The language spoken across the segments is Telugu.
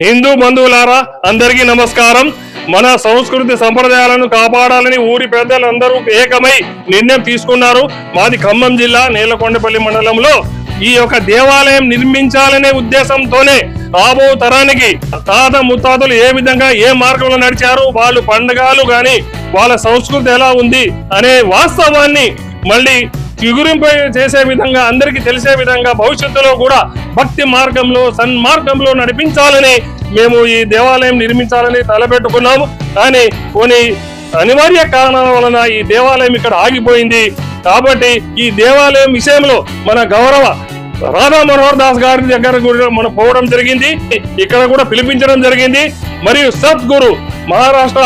హిందూ బంధువులారా అందరికీ నమస్కారం. మన సంస్కృతి సంప్రదాయాలను కాపాడాలని ఊరి పెద్దలందరూ ఏకమై నిర్ణయం తీసుకున్నారు. మాది ఖమ్మం జిల్లా నేలకొండపల్లి మండలంలో. ఈ యొక్క దేవాలయం నిర్మించాలనే ఉద్దేశంతోనే రాబో తరానికి తాత ముత్తాతలు ఏ విధంగా ఏ మార్గంలో నడిచారు వాళ్ళు పండగలు గాని వాళ్ళ సంస్కృతి ఎలా ఉంది అనే వాస్తవాన్ని మళ్ళీ చిగురింప చేసే విధంగా అందరికీ తెలిసే విధంగా భవిష్యత్తులో కూడా భక్తి మార్గంలో సన్మార్గంలో నడిపించాలని మేము ఈ దేవాలయం నిర్మించాలని తలపెట్టుకున్నాము. కానీ కొన్ని అనివార్య కారణాల వలన ఈ దేవాలయం ఇక్కడ ఆగిపోయింది. కాబట్టి ఈ దేవాలయం విషయంలో మన గౌరవ రాధా మనోహర్ దాస్ గారి దగ్గర కూడా మనం పోవడం జరిగింది. ఇక్కడ కూడా పిలిపించడం జరిగింది. మరియు సద్గురు మహారాష్ట్ర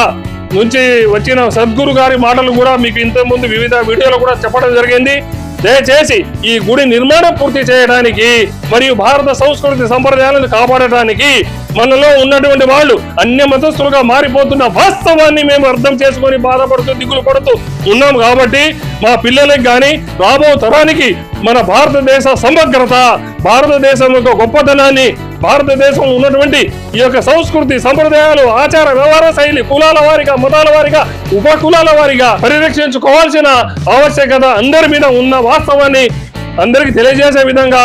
నుంచి వచ్చిన సద్గురు గారి మాటలు కూడా మీకు ఇంతకుముందు వివిధ వీడియోలు కూడా చెప్పడం జరిగింది. దయచేసి ఈ గుడి నిర్మాణం పూర్తి చేయడానికి మరియు భారత సంస్కృతి సంప్రదాయాలను కాపాడటానికి మనలో ఉన్నటువంటి వాళ్ళు అన్య మతస్థులుగా మారిపోతున్న వాస్తవాన్ని మేము అర్థం చేసుకొని బాధపడుతూ దిగులు పడుతూ ఉన్నాం కాబట్టి మా పిల్లలకి కానీ రాబో తరానికి మన భారతదేశ సమగ్రత భారతదేశం యొక్క గొప్పతనాన్ని భారతదేశంలో ఉన్నటువంటి ఈ యొక్క సంస్కృతి సంప్రదాయాలు ఆచార వ్యవహార శైలి కులాల వారిగా మతాల వారిగా ఉప కులాల వారిగా పరిరక్షించుకోవాల్సిన ఆవశ్యకత అందరి మీద ఉన్న వాస్తవాన్ని అందరికి తెలియజేసే విధంగా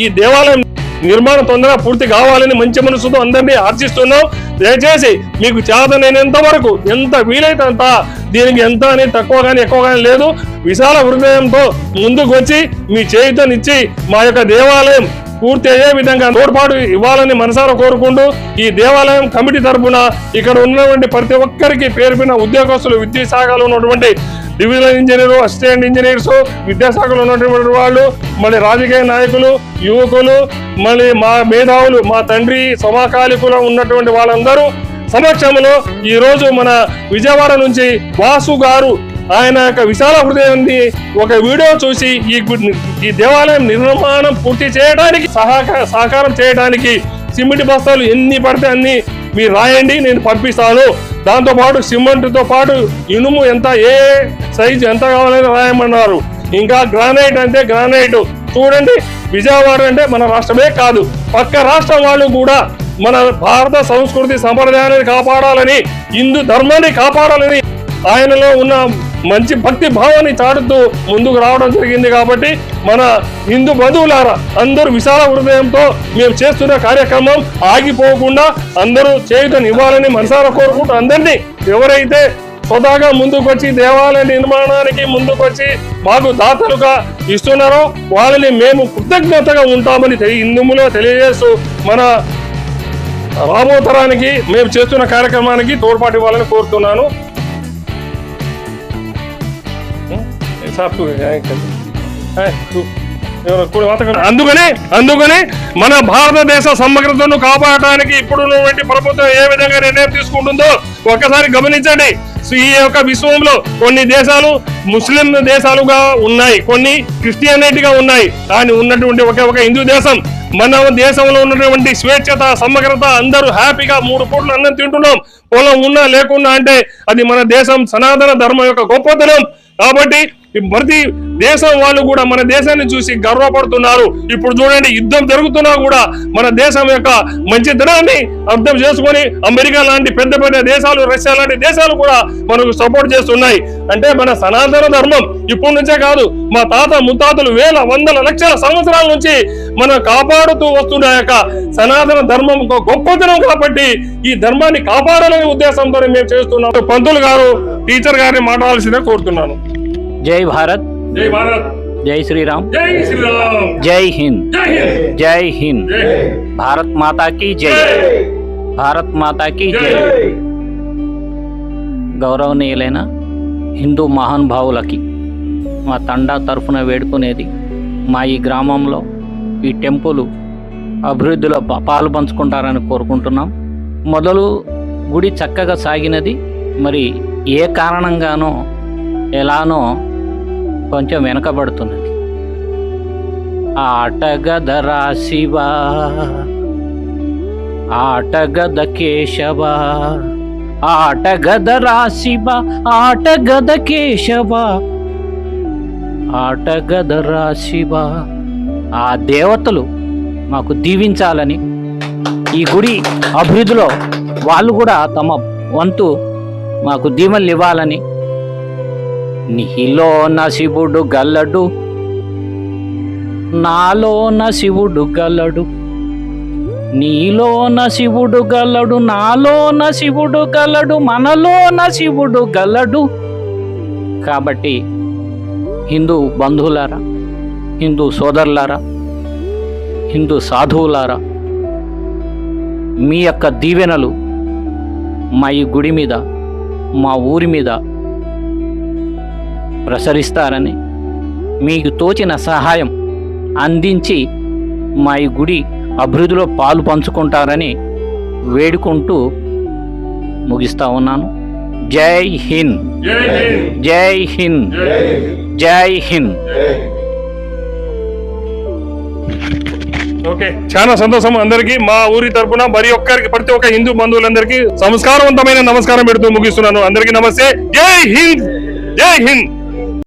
ఈ దేవాలయం నిర్మాణం తొందరగా పూర్తి కావాలని మంచి మనసుతో అందరినీ ఆర్చిస్తున్నాం దయచేసి మీకు చేతనైనంత వరకు ఎంత వీలైతే అంత దీనికి ఎంత అని తక్కువ కానీ ఎక్కువ కానీ లేదు. విశాల హృదయంతో ముందుకు వచ్చి మీ చేయితనిచ్చి మా యొక్క దేవాలయం పూర్తి అయ్యే విధంగా తోడ్పాటు ఇవ్వాలని మనసారా కోరుకుంటూ ఈ దేవాలయం కమిటీ తరఫున ఇక్కడ ఉన్నటువంటి ప్రతి ఒక్కరికి పేరుపిన ఉద్యోగస్తులు విద్యాశాఖలో ఉన్నటువంటి డివిజనల్ ఇంజనీర్ అసిస్టెంట్ ఇంజనీర్స్ విద్యాశాఖలో ఉన్నటువంటి వాళ్ళు మళ్ళీ రాజకీయ నాయకులు యువకులు మళ్ళీ మా మేధావులు మా తండ్రి సమకాలికులు ఉన్నటువంటి వాళ్ళందరూ సమక్షంలో ఈరోజు మన విజయవాడ నుంచి వాసు గారు ఆయన యొక్క విశాల హృదయాన్ని ఒక వీడియో చూసి ఈ ఈ దేవాలయం నిర్మాణం పూర్తి చేయడానికి సహకార సహకారం చేయడానికి సిమెంట్ బస్తాలు ఎన్ని పడితే అన్ని మీరు రాయండి నేను పంపిస్తాను. దాంతోపాటు సిమెంట్తో పాటు ఇనుము ఎంత ఏ సైజు ఎంత కావాలని రాయమన్నారు. ఇంకా గ్రానైట్ అంటే గ్రానైట్. చూడండి విజయవాడ అంటే మన రాష్ట్రమే కాదు. పక్క రాష్ట్రం వాళ్ళు కూడా మన భారత సంస్కృతి సంప్రదాయాన్ని కాపాడాలని హిందూ ధర్మాన్ని కాపాడాలని ఆయనలో ఉన్న మంచి భక్తి భావాన్ని చాటుతూ ముందుకు రావడం జరిగింది కాబట్టి మన హిందూ బంధువులారా అందరూ విశాల హృదయంతో మేము చేస్తున్న కార్యక్రమం ఆగిపోకుండా అందరూ చేయుతని ఇవ్వాలని మనసారా కోరుకుంటూ అందరినీ ఎవరైతే స్వతహాగా ముందుకొచ్చి దేవాలయ నిర్మాణానికి ముందుకొచ్చి మాకు దాతలుగా ఇస్తున్నారో వాళ్ళని మేము కృతజ్ఞతగా ఉంటామని తెలి- తెలియజేస్తూ మన రాబోతరానికి మేము చేస్తున్న కార్యక్రమానికి తోడ్పాటు ఇవ్వాలని కోరుతున్నాను. అందుకని అందుకనే మన భారతదేశ సమగ్రతను కాపాడటానికి ఇప్పుడు ఉన్నటువంటి ప్రభుత్వం ఏ విధంగా నిర్ణయం తీసుకుంటుందో ఒక్కసారి గమనించండి. సో ఈ యొక్క విశ్వంలో కొన్ని దేశాలు ముస్లిం దేశాలుగా ఉన్నాయి కొన్ని క్రిస్టియానిటీగా ఉన్నాయి. కానీ ఉన్నటువంటి ఒకే ఒక హిందూ దేశం. మన దేశంలో ఉన్నటువంటి స్వేచ్ఛత సమగ్రత అందరూ హ్యాపీగా మూడు పూట్ల అన్నం తింటున్నాం. పొలం ఉన్నా లేకున్నా అంటే అది మన దేశం సనాతన ధర్మం యొక్క గొప్పతనం. కాబట్టి ప్రతి దేశం వాళ్ళు కూడా మన దేశాన్ని చూసి గర్వపడుతున్నారు. ఇప్పుడు చూడండి యుద్ధం జరుగుతున్నా కూడా మన దేశం యొక్క మంచితనాన్ని అర్థం చేసుకొని అమెరికా లాంటి పెద్ద పెద్ద దేశాలు రష్యా లాంటి దేశాలు కూడా మనకు సపోర్ట్ చేస్తున్నాయి. అంటే మన సనాతన ధర్మం ఇప్పటి నుంచే కాదు మా తాత ముత్తాతలు వేల వందల లక్షల సంవత్సరాల నుంచి మనం కాపాడుతూ వస్తున్న యొక్క సనాతన ధర్మం గొప్పతనం కాబట్టి ఈ ధర్మాన్ని కాపాడాలనే ఉద్దేశంతో మేము చేస్తున్నాం. పంతులు గారు టీచర్ గారిని మాట్లాడాల్సిందే కోరుతున్నాను. జై భారత్. జై భారత్. జై శ్రీరామ్. జై శ్రీరామ్. జై హింద్. జై హింద్. భారత్ మాతా की జై. భారత్ మాతా की జై. గౌరవనీయులైన హిందూ మహానుభావులకి మా తండా తరఫున వేడుకునేది మా ఈ గ్రామంలో ఈ టెంపుల్ అభివృద్ధిలో పాలు పంచుకుంటారని కోరుకుంటున్నాం. మొదలు గుడి చక్కగా సాగినది. మరి ఏ కారణంగానో ఎలానో కొంచెం వెనకబడుతున్నది. ఆటగదరా శివ ఆటగద కేశవ ఆటగదరా శివ ఆటగద కేశవ ఆటగదరా శివ ఆ దేవతలు మాకు దీవించాలని ఈ గుడి అభివృద్ధిలో వాళ్ళు కూడా తమ వంతు మాకు దీవెనలు ఇవ్వాలని నీలో నశివుడు శివుడు గల్లడు నాలో నశివుడు శివుడు గల్లడు నీలో నశివుడు శివుడు గల్లడు నాలో నశివుడు శివుడు గల్లడు మనలో నశివుడు శివుడు గల్లడు కాబట్టి హిందూ బంధువులారా హిందూ సోదరులారా హిందూ సాధువులారా మీ యొక్క దీవెనలు మా ఈ గుడి మీద మా ఊరి మీద ప్రసరిస్తారని మీకు తోచిన సహాయం అందించి మా ఈ గుడి అభివృద్ధిలో పాలు పంచుకుంటారని వేడుకుంటూ ముగిస్తా ఉన్నాను. జై హింద్. జై హింద్. జై హింద్. ఓకే. చాలా సంతోషం అందరికి. మా ఊరి తరఫున మరి ఒక్కరికి ప్రతి ఒక్క హిందూ బంధువులందరికీ సంస్కారవంతమైన నమస్కారం పెడుతూ ముగిస్తున్నాను. అందరికీ నమస్తే. జై హింద్. జై హింద్.